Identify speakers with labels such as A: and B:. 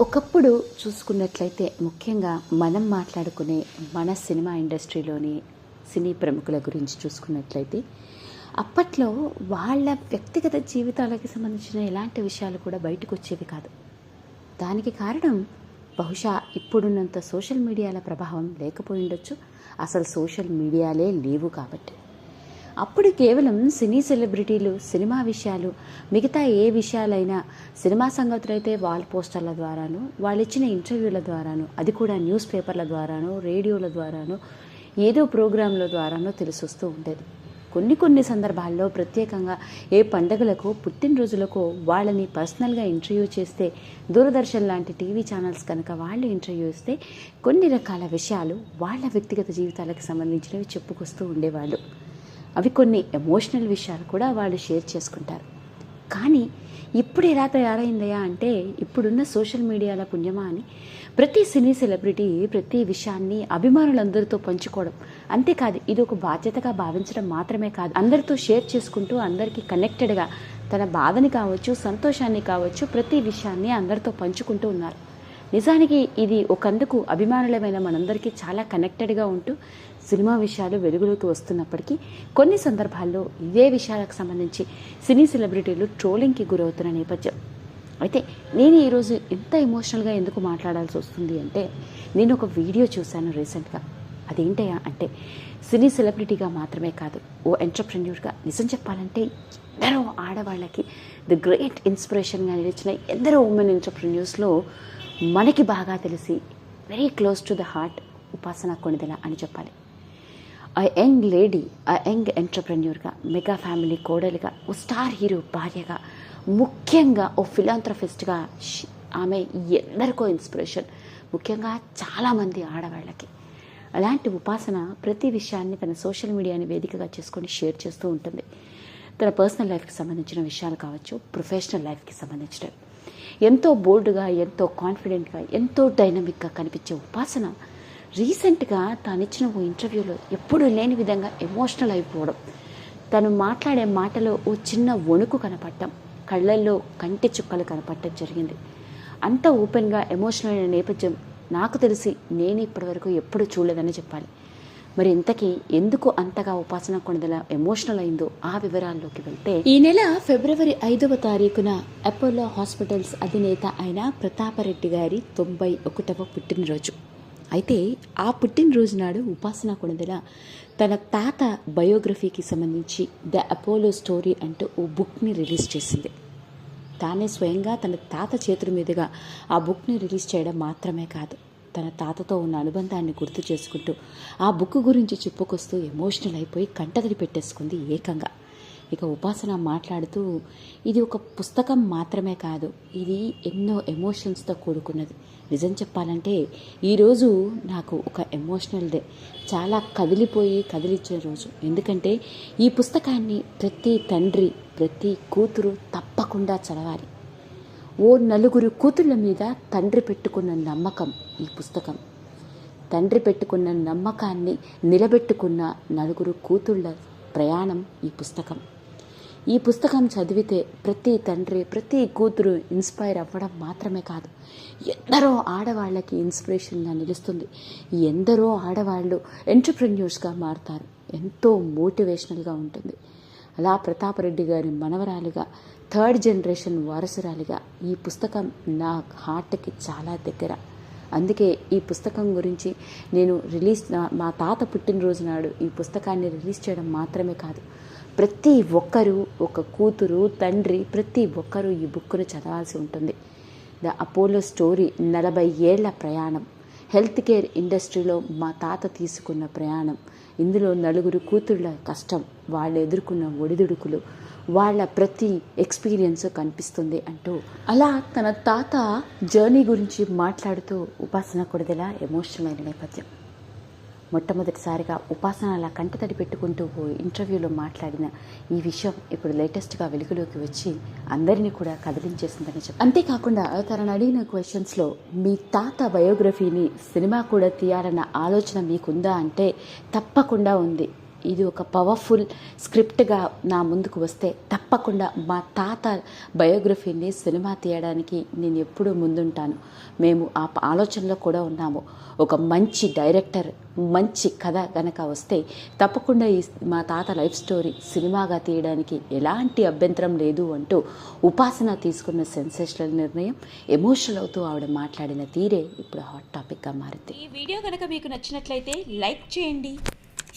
A: ఒకప్పుడు చూసుకున్నట్లయితే ముఖ్యంగా మనం మాట్లాడుకునే మన సినిమా ఇండస్ట్రీలోని సినీ ప్రముఖుల గురించి చూసుకున్నట్లయితే అప్పట్లో వాళ్ళ వ్యక్తిగత జీవితాలకు సంబంధించిన ఎలాంటి విషయాలు కూడా బయటకు వచ్చేవి కాదు. దానికి కారణం బహుశా ఇప్పుడున్నంత సోషల్ మీడియాల ప్రభావం లేకపోయి ఉండొచ్చు. అసలు సోషల్ మీడియాలే లేవు కాబట్టి. అప్పుడు కేవలం సినీ సెలబ్రిటీలు సినిమా విషయాలు మిగతా ఏ విషయాలైనా సినిమా సంగతులు అయితే వాల్ పోస్టర్ల ద్వారాను వాళ్ళు ఇచ్చిన ఇంటర్వ్యూల ద్వారాను అది కూడా న్యూస్ పేపర్ల ద్వారాను రేడియోల ద్వారాను ఏదో ప్రోగ్రాంల ద్వారానో తెలిసొస్తూ ఉండేది. కొన్ని కొన్ని సందర్భాల్లో ప్రత్యేకంగా ఏ పండగలకు పుట్టినరోజులకు వాళ్ళని పర్సనల్గా ఇంటర్వ్యూ చేస్తే దూరదర్శన్ లాంటి టీవీ ఛానల్స్ కనుక వాళ్ళు ఇంటర్వ్యూ ఇస్తే కొన్ని రకాల విషయాలు వాళ్ళ వ్యక్తిగత జీవితాలకు సంబంధించినవి చెప్పుకొస్తూ ఉండేవాళ్ళు. అవి కొన్ని ఎమోషనల్ విషయాలు కూడా వాళ్ళు షేర్ చేసుకుంటారు. కానీ ఇప్పుడు ఎలా తయారైందయా అంటే ఇప్పుడున్న సోషల్ మీడియాల పుణ్యమా అని ప్రతి సినీ సెలబ్రిటీ ప్రతి విషయాన్ని అభిమానులందరితో పంచుకోవడం అంతేకాదు ఇది ఒక బాధ్యతగా భావించడం మాత్రమే కాదు. అందరితో షేర్ చేసుకుంటూ అందరికీ కనెక్టెడ్గా తన బాధని కావచ్చు సంతోషాన్ని కావచ్చు ప్రతి విషయాన్ని అందరితో పంచుకుంటూ ఉన్నారు. నిజానికి ఇది ఒకందుకు అభిమానులమైన మనందరికీ చాలా కనెక్టెడ్గా ఉంటూ సినిమా విషయాలు వెలుగులోకి వస్తున్నప్పటికీ కొన్ని సందర్భాల్లో ఇదే విషయాలకు సంబంధించి సినీ సెలబ్రిటీలు ట్రోలింగ్కి గురవుతున్న నేపథ్యం. అయితే నేను ఈరోజు ఇంత ఎమోషనల్గా ఎందుకు మాట్లాడాల్సి వస్తుంది అంటే నేను ఒక వీడియో చూశాను రీసెంట్గా. అదేంటయ్యా అంటే సినీ సెలబ్రిటీగా మాత్రమే కాదు ఓ ఎంటర్ప్రెన్యూర్గా నిజం చెప్పాలంటే ఎందరో ఆడవాళ్ళకి ది గ్రేట్ ఇన్స్పిరేషన్గా నిలిచిన ఎందరో ఉమెన్ ఎంటర్ప్రెన్యూర్స్లో మనకి బాగా తెలిసి very close to the heart Upasana Konidela అని చెప్పాలి. ఆ యంగ్ లేడీ ఆ యంగ్ ఎంటర్ప్రెన్యూర్గా మెగా ఫ్యామిలీ కోడలుగా ఓ స్టార్ హీరో భార్యగా ముఖ్యంగా ఓ ఫిలాంథ్రఫిస్ట్గా ఆమె ఎందరికో ఇన్స్పిరేషన్ ముఖ్యంగా చాలామంది ఆడవాళ్ళకి. అలాంటి ఉపాసన ప్రతి విషయాన్ని తన సోషల్ మీడియాని వేదికగా చేసుకొని షేర్ చేస్తూ ఉంటుంది. తన పర్సనల్ లైఫ్కి సంబంధించిన విషయాలు కావచ్చు ప్రొఫెషనల్ లైఫ్కి సంబంధించినవి. ఎంతో బోల్డ్గా ఎంతో కాన్ఫిడెంట్గా ఎంతో డైనమిక్గా కనిపించే ఉపాసన రీసెంట్గా తాను ఇచ్చిన ఓ ఇంటర్వ్యూలో ఎప్పుడూ లేని విధంగా ఎమోషనల్ అయిపోవడం. తను మాట్లాడే మాటలో ఓ చిన్న వణుకు కనపడటం కళ్ళల్లో కంటి చుక్కలు కనపడటం జరిగింది. అంత ఓపెన్గా ఎమోషనల్ అయిన నేపథ్యం నాకు తెలిసి నేను ఇప్పటివరకు ఎప్పుడు చూడలేదని చెప్పాలి. మరి ఇంతకీ ఎందుకు అంతగా ఉపాసన కొనదల ఎమోషనల్ అయిందో ఆ వివరాల్లోకి వెళ్తే ఈ నెల ఫిబ్రవరి ఐదవ తారీఖున అపోలో హాస్పిటల్స్ అధినేత అయిన ప్రతాపరెడ్డి గారి తొంభై ఒకటవ పుట్టినరోజు. అయితే ఆ పుట్టినరోజు నాడు ఉపాసన కొణిదెల తన తాత బయోగ్రఫీకి సంబంధించి ద అపోలో స్టోరీ అంటూ ఓ బుక్ని రిలీజ్ చేసింది. తానే స్వయంగా తన తాత చేతుల మీదుగా ఆ బుక్ని రిలీజ్ చేయడం మాత్రమే కాదు తన తాతతో ఉన్న అనుబంధాన్ని గుర్తు చేసుకుంటూ ఆ బుక్ గురించి చెప్పుకొస్తూ ఎమోషనల్ అయిపోయి కంటతడి పెట్టేసుకుంది ఏకంగా. ఇక ఉపాసన మాట్లాడుతూ ఇది ఒక పుస్తకం మాత్రమే కాదు ఇది ఎన్నో ఎమోషన్స్తో కూడుకున్నది. నిజం చెప్పాలంటే ఈరోజు నాకు ఒక ఎమోషనల్ డే చాలా కదిలిపోయి కదిలిచ్చే రోజు. ఎందుకంటే ఈ పుస్తకాన్ని ప్రతి తండ్రి ప్రతి కూతురు తప్పకుండా చదవాలి. ఓ నలుగురు కూతుళ్ళ మీద తండ్రి పెట్టుకున్న నమ్మకం ఈ పుస్తకం. తండ్రి పెట్టుకున్న నమ్మకాన్ని నిలబెట్టుకున్న నలుగురు కూతుళ్ళ ప్రయాణం ఈ పుస్తకం. ఈ పుస్తకం చదివితే ప్రతి తండ్రి ప్రతి కూతురు ఇన్స్పైర్ అవ్వడం మాత్రమే కాదు. ఎందరో ఆడవాళ్ళకి ఇన్స్పిరేషన్గా నిలుస్తుంది. ఎందరో ఆడవాళ్ళు ఎంటర్ప్రెన్యూర్స్గా మారుతారు. ఎంతో మోటివేషనల్గా ఉంటుంది. అలా ప్రతాపరెడ్డి గారి మనవరాలుగా థర్డ్ జనరేషన్ వారసురాలిగా ఈ పుస్తకం నా హార్ట్కి చాలా దగ్గర. అందుకే ఈ పుస్తకం గురించి నేను రిలీజ్ నా- మా తాత పుట్టినరోజు నాడు ఈ పుస్తకాన్ని రిలీజ్ చేయడం మాత్రమే కాదు. ప్రతి ఒక్కరూ ఒక కూతురు తండ్రి ప్రతి ఒక్కరూ ఈ బుక్ను చదవాల్సి ఉంటుంది. ద అపోలో స్టోరీ నలభై ఏళ్ళ ప్రయాణం. హెల్త్ కేర్ ఇండస్ట్రీలో మా తాత తీసుకున్న ప్రయాణం. ఇందులో నలుగురు కూతుళ్ళ కష్టం వాళ్ళు ఎదుర్కొన్న ఒడిదుడుకులు వాళ్ళ ప్రతి ఎక్స్పీరియన్స్ కనిపిస్తుంది అంటూ. అలా తన తాత జర్నీ గురించి మాట్లాడుతూ ఉపాసన కొడదల ఎమోషనల్ అయిన నేపథ్యం. మొట్టమొదటిసారిగా ఉపాసన అలా కంటతడి పెట్టుకుంటూ ఓ ఇంటర్వ్యూలో మాట్లాడిన ఈ విషయం ఇప్పుడు లేటెస్ట్గా వెలుగులోకి వచ్చి అందరినీ కూడా కదిలించేసిందని చెప్పి అంతేకాకుండా తనను అడిగిన క్వశ్చన్స్లో మీ తాత బయోగ్రఫీని సినిమా కూడా తీయాలన్న ఆలోచన మీకుందా? అంటే తప్పకుండా ఉంది. ఇది ఒక పవర్ఫుల్ స్క్రిప్ట్గా నా ముందుకు వస్తే తప్పకుండా మా తాత బయోగ్రఫీని సినిమా తీయడానికి నేను ఎప్పుడూ ముందుంటాను. మేము ఆ ఆలోచనలో కూడా ఉన్నాము. ఒక మంచి డైరెక్టర్ మంచి కథ గనక వస్తే తప్పకుండా ఈ మా తాత లైఫ్ స్టోరీ సినిమాగా తీయడానికి ఎలాంటి అభ్యంతరం లేదు అంటూ ఉపాసన తీసుకున్న సెన్సేషనల్ నిర్ణయం ఎమోషనల్ అవుతూ ఆవిడ మాట్లాడిన తీరే ఇప్పుడు హాట్ టాపిక్గా మారింది.
B: ఈ వీడియో కనుక మీకు నచ్చినట్లయితే లైక్ చేయండి.